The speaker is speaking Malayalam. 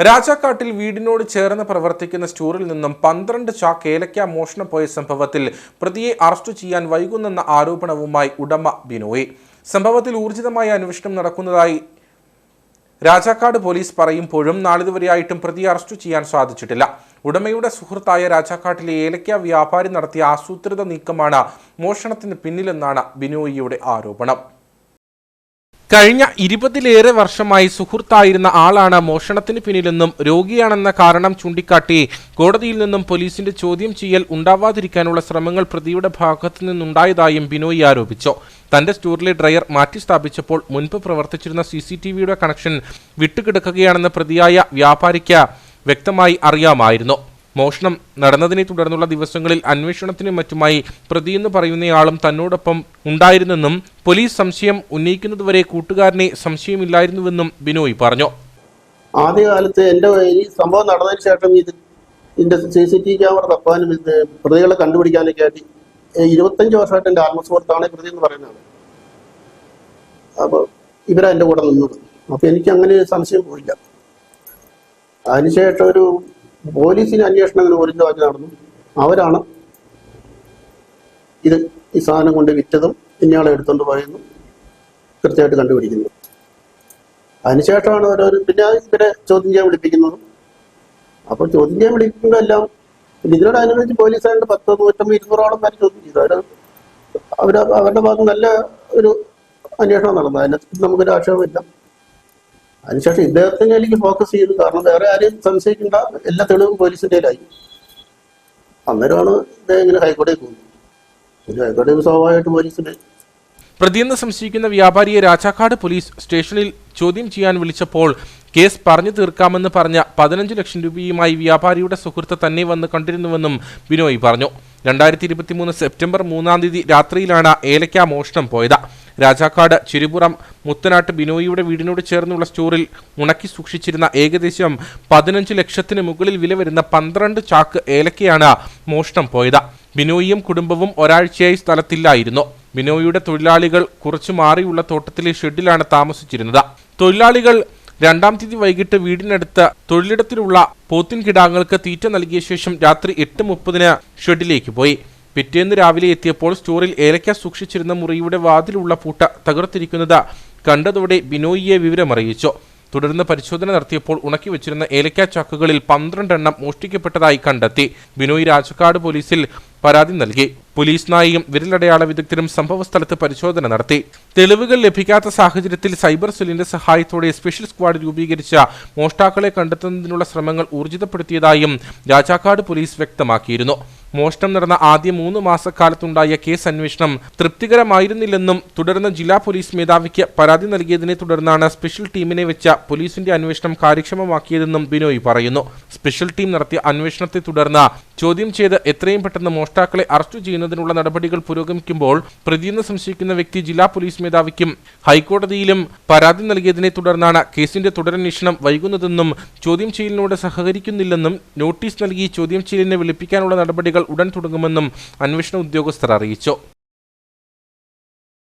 രാജാക്കാട്ടിൽ വീടിനോട് ചേർന്ന് പ്രവർത്തിക്കുന്ന സ്റ്റോറിൽ നിന്നും പന്ത്രണ്ട് ചാക്ക് ഏലക്ക മോഷണം പോയ സംഭവത്തിൽ പ്രതിയെ അറസ്റ്റ് ചെയ്യാൻ വൈകുന്നെന്ന ആരോപണവുമായി ഉടമ ബിനോയ്. സംഭവത്തിൽ ഊർജിതമായ അന്വേഷണം നടക്കുന്നതായി രാജാക്കാട് പോലീസ് പറയുമ്പോഴും നാളിതുവരെയായിട്ടും പ്രതിയെ അറസ്റ്റ് ചെയ്യാൻ സാധിച്ചിട്ടില്ല. ഉടമയുടെ സുഹൃത്തായ രാജാക്കാട്ടിലെ ഏലക്ക വ്യാപാരി നടത്തിയ ആസൂത്രിത നീക്കമാണ് മോഷണത്തിന് പിന്നിലെന്നാണ് ബിനോയിയുടെ ആരോപണം. കഴിഞ്ഞ ഇരുപതിലേറെ വർഷമായി സുഹൃത്തായിരുന്ന ആളാണ് മോഷണത്തിന് പിന്നിലെന്നും രോഗിയാണെന്ന കാരണം ചൂണ്ടിക്കാട്ടി കോടതിയിൽ നിന്നും പോലീസിന്റെ ചോദ്യം ചെയ്യൽ ഉണ്ടാവാതിരിക്കാനുള്ള ശ്രമങ്ങൾ പ്രതിയുടെ ഭാഗത്തു നിന്നുണ്ടായതായും ബിനോയ് ആരോപിച്ചു. തന്റെ സ്റ്റോറിലെ ഡ്രയർ മാറ്റി സ്ഥാപിച്ചപ്പോൾ മുൻപ് പ്രവർത്തിച്ചിരുന്ന സി സി ടി വിയുടെ കണക്ഷൻ വിട്ടുകിടക്കുകയാണെന്ന് പ്രതിയായ വ്യാപാരിക്ക് വ്യക്തമായി അറിയാമായിരുന്നു. മോഷണം നടന്നതിനെ തുടർന്നുള്ള ദിവസങ്ങളിൽ അന്വേഷണത്തിനും മറ്റുമായി പ്രതിയെന്ന് പറയുന്നയാളും തന്നോടൊപ്പം ഉണ്ടായിരുന്നെന്നും പോലീസ് സംശയം ഉന്നയിക്കുന്നതുവരെ കൂട്ടുകാരനെ സംശയമില്ലായിരുന്നുവെന്നും ബിനോയ് പറഞ്ഞു. ആദ്യകാലത്ത് എന്റെ ഈ സംഭവം നടന്നതിന് ശേഷം ഇത് ഇതിന്റെ സി സി ടി ക്യാമറ തപ്പാനും പ്രതികളെ കണ്ടുപിടിക്കാനൊക്കെ ആയിട്ട് ഇരുപത്തഞ്ച് വർഷമായിട്ട് എന്റെ ആത്മസുഹൃത്താണ് പ്രതി എന്ന് പറയുന്നത്. അപ്പോൾ ഇവരാ എന്റെ കൂടെ നിന്നത്. അപ്പോൾ എനിക്ക് അങ്ങനെ സംശയം പോയില്ല. അതിനുശേഷം ഒരു പോലീസിന് അന്വേഷണം അങ്ങനെ ഊർജിതമാക്കി നടന്നു. അവരാണ് ഇത് ഈ സാധനം കൊണ്ട് വിറ്റതും ഇന്നയാളെ എടുത്തുകൊണ്ട് പറയുന്നു. കൃത്യമായിട്ട് കണ്ടുപിടിക്കുന്നു. അതിനുശേഷമാണ് ഓരോരും പിന്നെ ഇവരെ ചോദ്യം ചെയ്യാൻ വിളിപ്പിക്കുന്നതും. അപ്പോൾ ചോദ്യം ചെയ്യാൻ വിളിക്കുമ്പോൾ എല്ലാം പിന്നെ ഇതിനോടനുബന്ധിച്ച് പോലീസുകാരുടെ പത്ത് നൂറ്റമ്പത് ഇരുന്നൂറോളം പേര് ചോദ്യം ചെയ്തു. അവർ അവർ അവരുടെ ഭാഗത്ത് നല്ല ഒരു അന്വേഷണം നടന്നു. അതിനകത്ത് നമുക്കൊരു ആക്ഷേപമില്ല. അതിനുശേഷം ഇദ്ദേഹത്തിന് എനിക്ക് ഫോക്കസ് ചെയ്തു. കാരണം വേറെ ആരെയും സംശയിക്കേണ്ട എല്ലാ തെളിവും പോലീസിന്റെ കയ്യിലായി. അന്നേരമാണ് ഇദ്ദേഹം ഇങ്ങനെ ഹൈക്കോടതിയിൽ പോകുന്നത്. ഹൈക്കോടതി സ്വാഭാവികമായിട്ട് പോലീസിന്റെ പ്രതിയെന്ന് സംശയിക്കുന്ന വ്യാപാരിയെ രാജാക്കാട് പോലീസ് സ്റ്റേഷനിൽ ചോദ്യം ചെയ്യാൻ വിളിച്ചപ്പോൾ കേസ് പറഞ്ഞു തീർക്കാമെന്ന് പറഞ്ഞ പതിനഞ്ച് ലക്ഷം രൂപയുമായി വ്യാപാരിയുടെ സുഹൃത്ത് തന്നെ വന്ന് കണ്ടിരുന്നുവെന്നും ബിനോയ് പറഞ്ഞു. രണ്ടായിരത്തി ഇരുപത്തിമൂന്ന് സെപ്റ്റംബർ മൂന്നാം തീയതി രാത്രിയിലാണ് ഏലക്ക മോഷണം പോയത്. രാജാക്കാട് ചിരുപുറം മുത്തനാട്ട് ബിനോയിയുടെ വീടിനോട് ചേർന്നുള്ള സ്റ്റോറിൽ ഉണക്കി സൂക്ഷിച്ചിരുന്ന ഏകദേശം പതിനഞ്ച് ലക്ഷത്തിന് മുകളിൽ വില വരുന്ന പന്ത്രണ്ട് ചാക്ക് ഏലക്കയാണ് മോഷണം പോയത്. ബിനോയിയും കുടുംബവും ഒരാഴ്ചയായി സ്ഥലത്തില്ലായിരുന്നു. ബിനോയിയുടെ തൊഴിലാളികൾ കുറച്ചു മാറിയുള്ള തോട്ടത്തിലെ ഷെഡിലാണ് താമസിച്ചിരുന്നത്. തൊഴിലാളികൾ രണ്ടാം തീയതി വൈകിട്ട് വീടിനടുത്ത് തൊഴിലിടത്തിലുള്ള പോത്തിൻ കിടാങ്ങൾക്ക് തീറ്റ നൽകിയ ശേഷം രാത്രി എട്ട് മുപ്പതിന് ഷെഡിലേക്ക് പോയി. പിറ്റേന്ന് രാവിലെ എത്തിയപ്പോൾ സ്റ്റോറിൽ ഏലക്ക സൂക്ഷിച്ചിരുന്ന മുറിയുടെ വാതിലുള്ള പൂട്ട തകർത്തിരിക്കുന്നത് കണ്ടതോടെ ബിനോയിയെ വിവരമറിയിച്ചു. തുടർന്ന് പരിശോധന നടത്തിയപ്പോൾ ഉണക്കി വെച്ചിരുന്ന ഏലക്ക ചാക്കുകളിൽ പന്ത്രണ്ടെണ്ണം മോഷ്ടിക്കപ്പെട്ടതായി കണ്ടെത്തി. ബിനോയ് രാജക്കാട് പോലീസിൽ പരാതി നൽകി. പോലീസ് നായിയും വിരലടയാള വിദഗ്ധരും സംഭവസ്ഥലത്ത് പരിശോധന നടത്തി. തെളിവുകൾ ലഭിക്കാത്ത സാഹചര്യത്തിൽ സൈബർ സെല്ലിന്റെ സഹായത്തോടെ സ്പെഷ്യൽ സ്ക്വാഡ് രൂപീകരിച്ച മോഷ്ടാക്കളെ കണ്ടെത്തുന്നതിനുള്ള ശ്രമങ്ങൾ ഊർജിതപ്പെടുത്തിയതായും രാജാക്കാട് പോലീസ് വ്യക്തമാക്കിയിരുന്നു. മോഷണം നടന്ന ആദ്യ മൂന്ന് മാസക്കാലത്തുണ്ടായ കേസ് അന്വേഷണം തൃപ്തികരമായിരുന്നില്ലെന്നും തുടർന്ന് ജില്ലാ പോലീസ് മേധാവിക്ക് പരാതി നൽകിയതിനെ തുടർന്നാണ് സ്പെഷ്യൽ ടീമിനെ വെച്ച പോലീസിന്റെ അന്വേഷണം കാര്യക്ഷമമാക്കിയതെന്നും ബിനോയ് പറയുന്നു. സ്പെഷ്യൽ ടീം നടത്തിയ അന്വേഷണത്തെ തുടർന്ന് ചോദ്യം ചെയ്ത് എത്രയും പെട്ടെന്ന് മോഷ്ടാക്കളെ അറസ്റ്റ് ചെയ്യുന്നതിനുള്ള നടപടികൾ പുരോഗമിക്കുമ്പോൾ പ്രതിയെന്ന് സംശയിക്കുന്ന വ്യക്തി ജില്ലാ പോലീസ് മേധാവിക്കും ഹൈക്കോടതിയിലും പരാതി നൽകിയതിനെ തുടർന്നാണ് കേസിന്റെ തുടരന്വേഷണം വൈകുന്നതെന്നും ചോദ്യം ചെയ്യലിനോട് സഹകരിക്കുന്നില്ലെന്നും നോട്ടീസ് നൽകി ചോദ്യം ചെയ്യലിനെ വിളിപ്പിക്കാനുള്ള നടപടികൾ ഉടൻ തുടങ്ങുമെന്നും അന്വേഷണ ഉദ്യോഗസ്ഥർ അറിയിച്ചു.